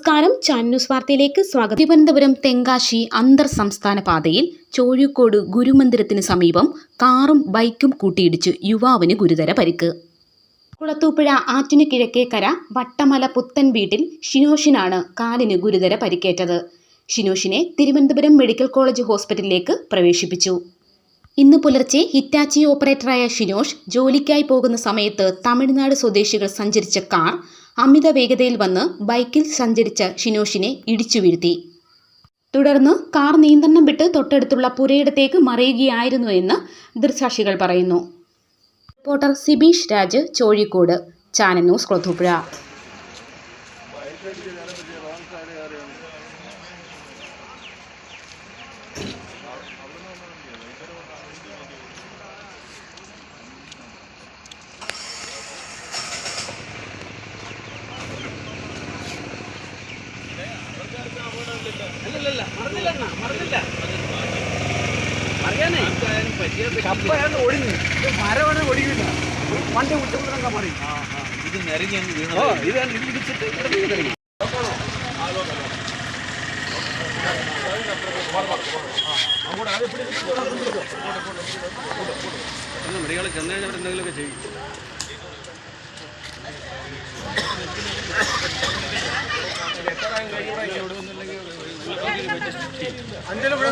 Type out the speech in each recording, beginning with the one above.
നമസ്കാരം. ചാനൂസ് വാർത്തയിലേക്ക് സ്വാഗതം. തിരുവനന്തപുരം തെങ്കാശി അന്തർ സംസ്ഥാന പാതയിൽ ചോഴിക്കോട് ഗുരുമന്ദിരത്തിന് സമീപം കാറും ബൈക്കും കൂട്ടിയിടിച്ച് യുവാവിന് ഗുരുതര പരിക്ക്. കുളത്തൂപ്പുഴ ആറ്റിന് കിഴക്കേക്കര വട്ടമല പുത്തൻ വീട്ടിൽ ഷിനോഷിനാണ് കാലിന് ഗുരുതര പരിക്കേറ്റത്. ഷിനോഷിനെ തിരുവനന്തപുരം മെഡിക്കൽ കോളേജ് ഹോസ്പിറ്റലിലേക്ക് പ്രവേശിപ്പിച്ചു. ഇന്ന് പുലർച്ചെ ഹിറ്റാച്ചി ഓപ്പറേറ്ററായ ഷിനോഷ് ജോലിക്കായി പോകുന്ന സമയത്ത് തമിഴ്നാട് സ്വദേശികൾ സഞ്ചരിച്ച കാർ അമിത വേഗതയിൽ വന്ന് ബൈക്കിൽ സഞ്ചരിച്ച ഷിനോഷിനെ ഇടിച്ചു വീഴ്ത്തി തുടർന്ന് കാർ നിയന്ത്രണം വിട്ട് തൊട്ടടുത്തുള്ള പുരയിടത്തേക്ക് മറിയുകയായിരുന്നു എന്ന് ദൃക്സാക്ഷികൾ പറയുന്നു. Reporter Sibeesh Raj Chozhikode. Channel news Kulathupuzha കപ്പയാണ് ഒടിഞ്ഞു. മരമാണ് ഒടിയില്ല വണ്ടി വിട്ടുകൊണ്ടിരുന്ന പറയും ഇത് നിരങ്ങി അങ്ങ് വീണത് ഓ ഇതാണ് ഇത് ഇടിച്ചിട്ട് ഇവിടെ വീണിറങ്ങി. മെഡിക്കൽ ചെന്ന് കഴിഞ്ഞാൽ എന്തെങ്കിലുമൊക്കെ ചെയ്യും. അഞ്ചലൊന്നും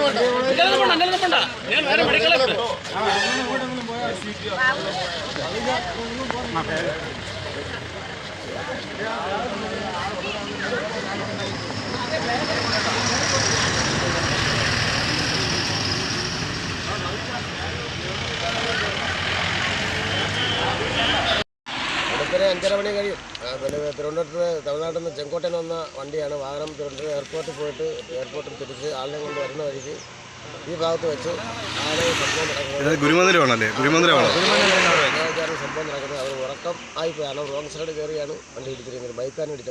പോണ്ട, അഞ്ചലൊന്നും പോണ്ട. ഞാൻ വേറെ മെഡിക്കലിൽ ഉണ്ട്. വെളുപ്പിന് അഞ്ചര മണി കഴിയും. പിന്നെ തിരുവനന്തപുരത്ത് തമിഴ്നാട്ടിൽ നിന്ന് ചെങ്കോട്ടയിൽ നിന്ന് വന്ന വണ്ടിയാണ് വാഹനം തിരുവനന്തപുരം എയർപോർട്ടിൽ പോയിട്ട് എയർപോർട്ടിൽ തിരിച്ച് ആളിനെ കൊണ്ട് വരുന്ന വഴിക്ക് ഈ ഭാഗത്ത് വെച്ച് ആണ് സംഭവം നടക്കുന്നത്. ഇത് ഗുരുമന്ദിരമാണല്ലേ? ഗുരുമന്ദിരമാണോ? അങ്ങനെയൊക്കെയാണ് സംഭവം നടക്കുന്നത്. അവർ ഉറക്കം ആയിപ്പോയാണ് റോങ് സൈഡ് കയറിയാണ് വണ്ടി ഇടിച്ചിരിക്കുന്നത്. ബൈക്കാണ് ഇടിച്ച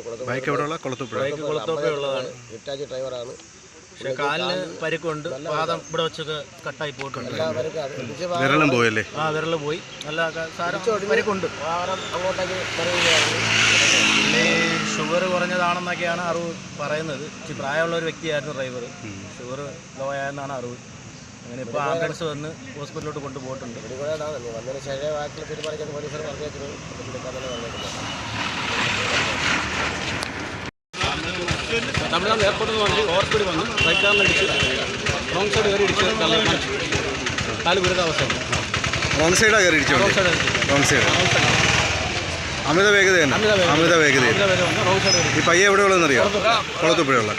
ഉള്ളതാണ്. ഹിറ്റാച്ചി ഡ്രൈവറാണ്. പക്ഷെ കാലിന് പരിക്കുണ്ട്. പാദം ഇവിടെ വെച്ചൊക്കെ കട്ടായി പോയിട്ടുണ്ട്. വിരളം പോയല്ലേ? ആ വിരൽ പോയി. നല്ല പരിക്കുണ്ട്. പിന്നെ ഷുഗർ കുറഞ്ഞതാണെന്നൊക്കെയാണ് അറിവ് പറയുന്നത്. ഇച്ചിരി പ്രായമുള്ള ഒരു വ്യക്തിയായിരുന്നു ഡ്രൈവർ ഷുഗർ ലോ ആയെന്നാണ് അറിവ് അങ്ങനെ ഇപ്പോൾ ആംബുലൻസ് വന്ന് ഹോസ്പിറ്റലിലോട്ട് കൊണ്ടുപോയിട്ടുണ്ട്. പറഞ്ഞേക്കുന്നത് പിടിക്കാൻ പറഞ്ഞേക്കുന്നത് തമിഴ്നാട് എയർപോർട്ടിൽ നിന്ന് വണ്ടി ഓവർ വന്ന് ബൈക്കാറിൽ അടിച്ച് റോങ് സൈഡ് കയറി ഇടിച്ച് കാൽ ഗുരുതാവസ്ഥയാണ് റോങ് സൈഡാ കയറി ഇടിച്ചു റോങ് സൈഡ് റോങ് സൈഡ് അമിത വേഗത. തന്നെ അമിത വേഗത ഈ പയ്യ എവിടെയുള്ളതെന്നറിയാം കുളത്തുപ്പുഴ കൊളത്തുപ്പുഴയുള്ള